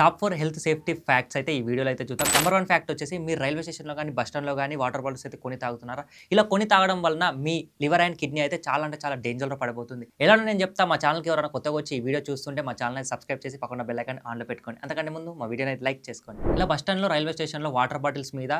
Top four health safety facts అయితే ఈ వీడియోలో అయితే చూద్దాం. నెంబర్ వన్ ఫ్యాక్ట్ వచ్చేసి మీరు రైల్వే స్టేషన్లో కానీ బస్ స్టాండ్లో కానీ వాటర్ బాటిల్స్ అయితే కొని తాగుతున్నారా? ఇలా కొని తాగడం వలన మీ లివర్ అండ్ కిడ్నీ అయితే చాలా అంటే చాలా డేంజర్లో పడిపోతుంది. ఎలా నేను చెప్తా మా ఛానల్కి ఎవరైనా కొత్తగా వచ్చి ఈ వీడియో చూస్తుంటే మా ఛానల్ని సబ్స్క్రైబ్ చేసి పక్కన బెల్ ఐకాన్ ఆన్లో పెట్టుకోండి. అంతకంటే ముందు మా వీడియోని అయితే లైక్ చేసుకోండి. ఇలా బస్ స్టాండ్లో రైల్వే స్టేషన్లో వాటర్ బాటిల్స్ మీద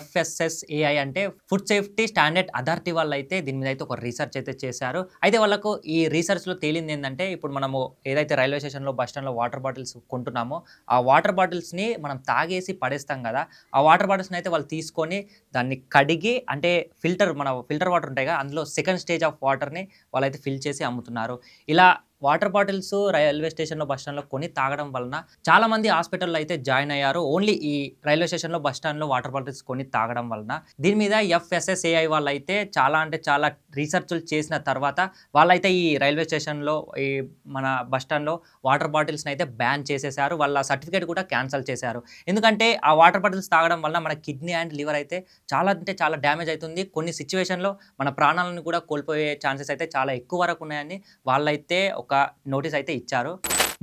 ఎఫ్ఎస్ఎస్ఏఐ అంటే ఫుడ్ సేఫ్టీ స్టాండర్డ్ అథారిటీ వాళ్ళు అయితే దీని మీద అయితే ఒక రీసెర్చ్ అయితే చేశారు. అయితే వాళ్ళకు ఈ రీసెర్చ్లో తేలింది ఏంటంటే ఇప్పుడు మనము ఏదైతే రైల్వే స్టేషన్లో బస్ స్టాండ్లో వాటర్ బాటిల్స్ కొంటున్నామో ఆ వాటర్ బాటిల్స్ని మనం తాగేసి పడేస్తాం కదా ఆ వాటర్ బాటిల్స్ని అయితే వాళ్ళు తీసుకొని దాన్ని కడిగి అంటే ఫిల్టర్ మన ఫిల్టర్ వాటర్ ఉంటాయి కదా అందులో సెకండ్ స్టేజ్ ఆఫ్ వాటర్ని వాళ్ళైతే ఫిల్ చేసి అమ్ముతున్నారు. ఇలా వాటర్ బాటిల్స్ రైల్వే స్టేషన్లో బస్ స్టాండ్లో కొని తాగడం వలన చాలా మంది హాస్పిటల్లో అయితే జాయిన్ అయ్యారు. ఓన్లీ ఈ రైల్వే స్టేషన్లో బస్ స్టాండ్లో వాటర్ బాటిల్స్ కొని తాగడం వలన. దీని మీద ఎఫ్ఎస్ఎస్ఏఐ వాళ్ళు అయితే చాలా అంటే చాలా రీసెర్చ్లు చేసిన తర్వాత వాళ్ళైతే ఈ రైల్వే స్టేషన్లో ఈ మన బస్ స్టాండ్లో వాటర్ బాటిల్స్ని అయితే బ్యాన్ చేసేసారు. వాళ్ళ సర్టిఫికేట్ కూడా క్యాన్సిల్ చేశారు. ఎందుకంటే ఆ వాటర్ బాటిల్స్ తాగడం వల్ల మన కిడ్నీ అండ్ లివర్ అయితే చాలా అంటే చాలా డ్యామేజ్ అవుతుంది. కొన్ని సిచ్యువేషన్లో మన ప్రాణాలను కూడా కోల్పోయే ఛాన్సెస్ అయితే చాలా ఎక్కువ వరకు ఉన్నాయని వాళ్ళైతే ఒక నోటీస్ అయితే ఇచ్చారు.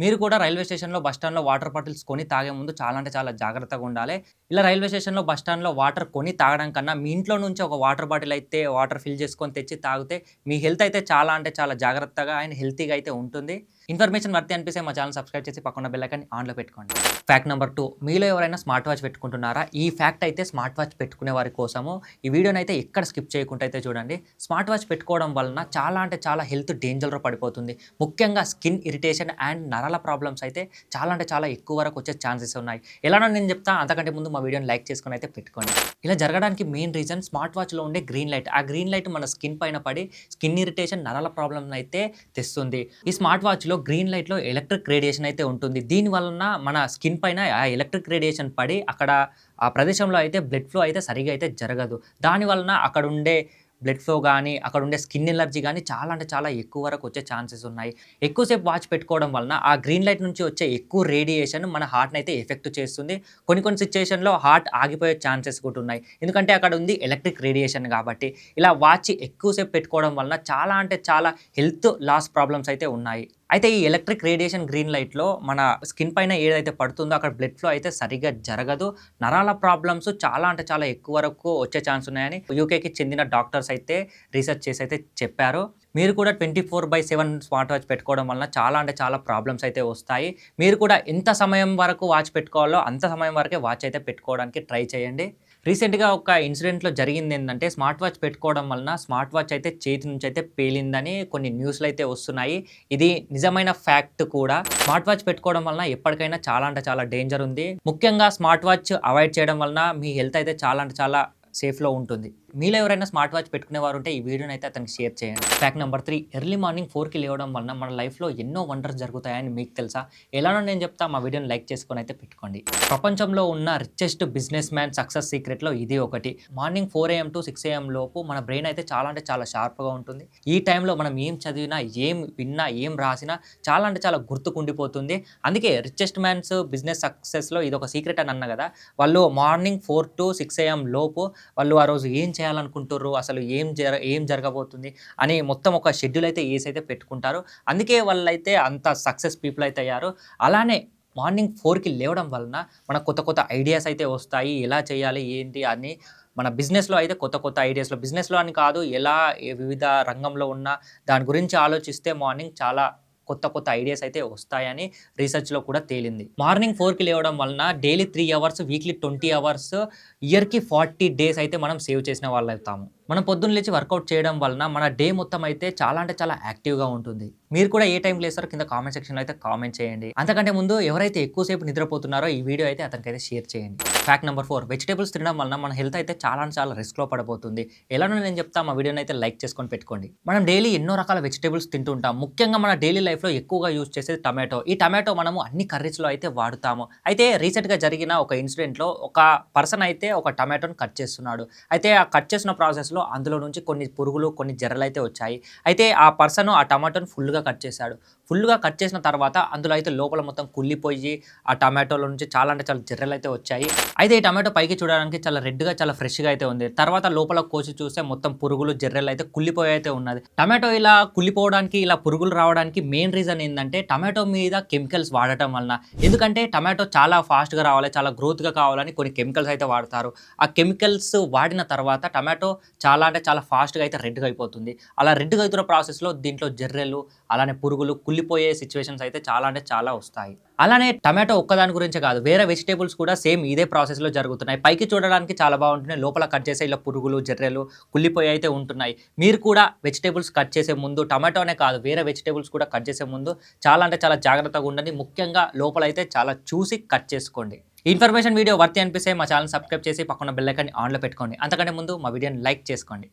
మీరు కూడా రైల్వే స్టేషన్లో బస్ స్టాండ్లో వాటర్ బాటిల్స్ కొని తాగే ముందు చాలా అంటే చాలా జాగ్రత్తగా ఉండాలి. ఇలా రైల్వే స్టేషన్లో బస్ స్టాండ్లో వాటర్ కొని తాగడం కన్నా మీ ఇంట్లో నుంచి ఒక వాటర్ బాటిల్ అయితే వాటర్ ఫిల్ చేసుకొని తెచ్చి తాగితే మీ హెల్త్ అయితే చాలా అంటే చాలా జాగ్రత్తగా అండ్ హెల్తీగా అయితే ఉంటుంది. ఇన్ఫర్మేషన్ వర్తి అనిపిస్తే మా ఛానల్ సబ్స్క్రైబ్ చేసి పక్కన బెల్ ఐకాన్ ఆన్లో పెట్టుకోండి. ఫ్యాక్ట్ నెంబర్ టూ మీలో ఎవరైనా స్మార్ట్ వాచ్ పెట్టుకుంటున్నారా? ఈ ఫ్యాక్ట్ అయితే స్మార్ట్ వాచ్ పెట్టుకునే వారి కోసము. ఈ వీడియోని అయితే ఎక్కడ స్కిప్ చేయకుండా అయితే చూడండి. స్మార్ట్ వాచ్ పెట్టుకోవడం వలన చాలా అంటే చాలా హెల్త్ డేంజర్లో పడిపోతుంది. ముఖ్యంగా స్కిన్ ఇరిటేషన్ అండ్ నరాల ప్రాబ్లమ్స్ అయితే చాలా అంటే చాలా ఎక్కువ వరకు వచ్చే ఛాన్సెస్ ఉన్నాయి. ఎలానో నేను చెప్తా అంతకంటే ముందు మా వీడియోని లైక్ చేసుకుని అయితే పెట్టుకోండి. ఇలా జరగడానికి మెయిన్ రీజన్ స్మార్ట్ వాచ్లో ఉండే గ్రీన్ లైట్ ఆ గ్రీన్ లైట్ మన స్కిన్ పైన పడి స్కిన్ ఇరిటేషన్ నరాల ప్రాబ్లమ్ అయితే తెస్తుంది. ఈ స్మార్ట్ వాచ్లో గ్రీన్ లైట్లో ఎలక్ట్రిక్ రేడియేషన్ అయితే ఉంటుంది. దీని వలన మన స్కిన్ పైన ఆ ఎలక్ట్రిక్ రేడియేషన్ పడి అక్కడ ఆ ప్రదేశంలో అయితే బ్లడ్ ఫ్లో అయితే సరిగా అయితే జరగదు. దాని వలన అక్కడ ఉండే బ్లడ్ ఫ్లో కానీ అక్కడ ఉండే స్కిన్ ఎలర్జీ కానీ చాలా అంటే చాలా ఎక్కువ వరకు వచ్చే ఛాన్సెస్ ఉన్నాయి. ఎక్కువసేపు వాచ్ పెట్టుకోవడం వలన ఆ గ్రీన్ లైట్ నుంచి వచ్చే ఎక్కువ రేడియేషన్ మన హార్ట్ని అయితే ఎఫెక్ట్ చేస్తుంది. కొన్ని కొన్ని సిచ్యుయేషన్లో హార్ట్ ఆగిపోయే ఛాన్సెస్ కూడా ఉన్నాయి. ఎందుకంటే అక్కడ ఉంది ఎలక్ట్రిక్ రేడియేషన్ కాబట్టి. ఇలా వాచ్ ఎక్కువసేపు పెట్టుకోవడం వలన చాలా అంటే చాలా హెల్త్ లాస్ ప్రాబ్లమ్స్ అయితే ఉన్నాయి. అయితే ఈ ఎలక్ట్రిక్ రేడియేషన్ గ్రీన్ లైట్లో మన స్కిన్ పైన ఏదైతే పడుతుందో అక్కడ బ్లడ్ ఫ్లో అయితే సరిగ్గా జరగదు. నరాల ప్రాబ్లమ్స్ చాలా అంటే చాలా ఎక్కువ వరకు వచ్చే ఛాన్స్ ఉన్నాయని యూకేకి చెందిన డాక్టర్స్ అయితే రీసెర్చ్ చేసి అయితే చెప్పారు. మీరు కూడా twenty four by seven smart watch పెట్టుకోవడం వలన చాలా అంటే చాలా ప్రాబ్లమ్స్ అయితే వస్తాయి. మీరు కూడా ఎంత సమయం వరకు వాచ్ పెట్టుకోవాలో అంత సమయం వరకే వాచ్ అయితే పెట్టుకోవడానికి ట్రై చేయండి. రీసెంట్గా ఒక ఇన్సిడెంట్లో జరిగింది ఏంటంటే స్మార్ట్ వాచ్ పెట్టుకోవడం వలన స్మార్ట్ వాచ్ అయితే చేతి నుంచి అయితే పేలిందని కొన్ని న్యూస్లు అయితే వస్తున్నాయి. ఇది నిజమైన ఫ్యాక్ట్ కూడా. స్మార్ట్ వాచ్ పెట్టుకోవడం వలన ఎప్పటికైనా చాలా అంటే చాలా డేంజర్ ఉంది. ముఖ్యంగా స్మార్ట్ వాచ్ అవాయిడ్ చేయడం వలన మీ హెల్త్ అయితే చాలా అంటే చాలా సేఫ్లో ఉంటుంది. మీలో ఎవరైనా స్మార్ట్ వాచ్ పెట్టుకునేవారు ఉంటే ఈ వీడియోని అయితే అతనికి షేర్ చేయండి. Fact number three early morning ఫోర్కి లేవడం వలన మన లైఫ్లో ఎన్నో వండర్స్ జరుగుతాయని మీకు తెలుసా? ఎలానో నేను చెప్తా మా వీడియోని లైక్ చేసుకొని అయితే పెట్టుకోండి. ప్రపంచంలో ఉన్న రిచెస్ట్ బిజినెస్ మ్యాన్ సక్సెస్ సీక్రెట్లో ఇది ఒకటి. Morning four AM to six AM లోపు మన బ్రెయిన్ అయితే చాలా అంటే చాలా షార్ప్గా ఉంటుంది. ఈ టైంలో మనం ఏం చదివినా ఏం విన్నా ఏం రాసినా చాలా అంటే చాలా గుర్తుకుండిపోతుంది. అందుకే రిచెస్ట్ మ్యాన్స్ బిజినెస్ సక్సెస్లో ఇది ఒక సీక్రెట్ అని అన్న కదా వాళ్ళు morning four to six AM లోపు వాళ్ళు ఆ రోజు ఏం చేయాలనుకుంటారు అసలు ఏం జర ఏం జరగబోతుంది అని మొత్తం ఒక షెడ్యూల్ అయితే ఏసి అయితే పెట్టుకుంటారు. అందుకే వాళ్ళైతే అంత సక్సెస్ పీపుల్ అయితే అయ్యారు. అలానే మార్నింగ్ ఫోర్కి లేవడం వలన మన కొత్త కొత్త ఐడియాస్ అయితే వస్తాయి. ఎలా చేయాలి ఏంటి అని మన బిజినెస్లో అయితే కొత్త కొత్త ఐడియాస్లో బిజినెస్లో అని కాదు ఎలా వివిధ రంగంలో ఉన్న దాని గురించి ఆలోచిస్తే మార్నింగ్ చాలా కొత్త కొత్త ఐడియాస్ అయితే వస్తాయని రీసెర్చ్లో కూడా తేలింది. మార్నింగ్ ఫోర్కి లేవడం వలన daily three hours weekly twenty hours ఇయర్కి ఫార్టీ డేస్ అయితే మనం సేవ్ చేసిన వాళ్ళు అవుతాము మనం పొద్దున్న లేచి వర్కౌట్ చేయడం వలన మన డే మొత్తం అయితే చాలా అంటే చాలా యాక్టివ్గా ఉంటుంది. మీరు కూడా ఏ టైం లేస్తారో కింద కామెంట్ సెక్షన్లో అయితే కామెంట్ చేయండి. అంతకంటే ముందు ఎవరైతే ఎక్కువసేపు నిద్రపోతున్నారో ఈ వీడియో అయితే అతనికైతే షేర్ చేయండి. ఫ్యాక్ట్ నెంబర్ ఫోర్ వెజిటేబుల్స్ తినడం వలన మన హెల్త్ అయితే చాలా చాలా రిస్క్లో పడిపోతుంది. ఎలానో నేను చెప్తా మా వీడియోని అయితే లైక్ చేసుకొని పెట్టుకోండి. మనం డైలీ ఎన్నో రకాల వెజిటేబుల్స్ తింటుంటాం ముఖ్యంగా మన డైలీ లైఫ్లో ఎక్కువగా యూజ్ చేసేది టమాటో ఈ టమాటో మనము అన్ని కర్రీస్లో అయితే వాడుతాము. అయితే రీసెంట్గా జరిగిన ఒక ఇన్సిడెంట్లో ఒక పర్సన్ అయితే ఒక టమాటోని కట్ చేస్తున్నాడు. అయితే ఆ కట్ చేసిన ప్రాసెస్లో ప్రాసెస్లో అందులో నుంచి కొన్ని పురుగులు కొన్ని జర్రలు అయితే వచ్చాయి. అయితే ఆ పర్సన్ ఆ టమాటోని ఫుల్గా కట్ చేశాడు. ఫుల్గా కట్ చేసిన తర్వాత అందులో అయితే లోపల మొత్తం కుళ్ళిపోయి ఆ టమాటోలో నుంచి చాలా అంటే చాలా జర్రలు అయితే వచ్చాయి. అయితే ఈ టమాటో పైకి చూడడానికి చాలా రెడ్గా చాలా ఫ్రెష్గా అయితే ఉంది. తర్వాత లోపల కోసి చూస్తే మొత్తం పురుగులు జర్రలు అయితే కుళ్ళిపోయి అయితే ఉన్నది. టమాటో ఇలా కుళ్ళిపోవడానికి ఇలా పురుగులు రావడానికి మెయిన్ రీజన్ ఏంటంటే టమాటో మీద కెమికల్స్ వాడటం వలన. ఎందుకంటే టమాటో చాలా ఫాస్ట్గా రావాలి చాలా గ్రోత్గా కావాలని కొన్ని కెమికల్స్ అయితే వాడతారు. ఆ కెమికల్స్ వాడిన తర్వాత టమాటో చాలా అంటే చాలా ఫాస్ట్గా అయితే రెడ్గా అయిపోతుంది. అలా రెడ్గా అవుతున్న ప్రాసెస్లో దీంట్లో జర్రెలు అలానే పురుగులు కుళ్ళిపోయే సిచ్యువేషన్స్ అయితే చాలా అంటే చాలా వస్తాయి. అలానే టమాటో ఒక్కదాని గురించే కాదు వేరే వెజిటేబుల్స్ కూడా సేమ్ ఇదే ప్రాసెస్లో జరుగుతున్నాయి. పైకి చూడడానికి చాలా బాగుంటున్నాయి. లోపల కట్ చేసే ఇలా పురుగులు జర్రెలు కుళ్ళిపోయి అయితే ఉంటున్నాయి. మీరు కూడా వెజిటేబుల్స్ కట్ చేసే ముందు టమాటోనే కాదు వేరే వెజిటేబుల్స్ కూడా కట్ చేసే ముందు చాలా అంటే చాలా జాగ్రత్తగా ఉండండి. ముఖ్యంగా లోపల అయితే చాలా చూసి కట్ చేసుకోండి. ఇన్ఫర్మేషన్ వీడియో వర్తి అనిపిస్తే మా ఛానల్ సబ్స్క్రైబ్ చేసి పక్కన బెల్లైకాన్ని ఆన్లో పెట్టుకోండి. అంతకంటే ముందు మా వీడియోని లైక్ చేసుకోండి.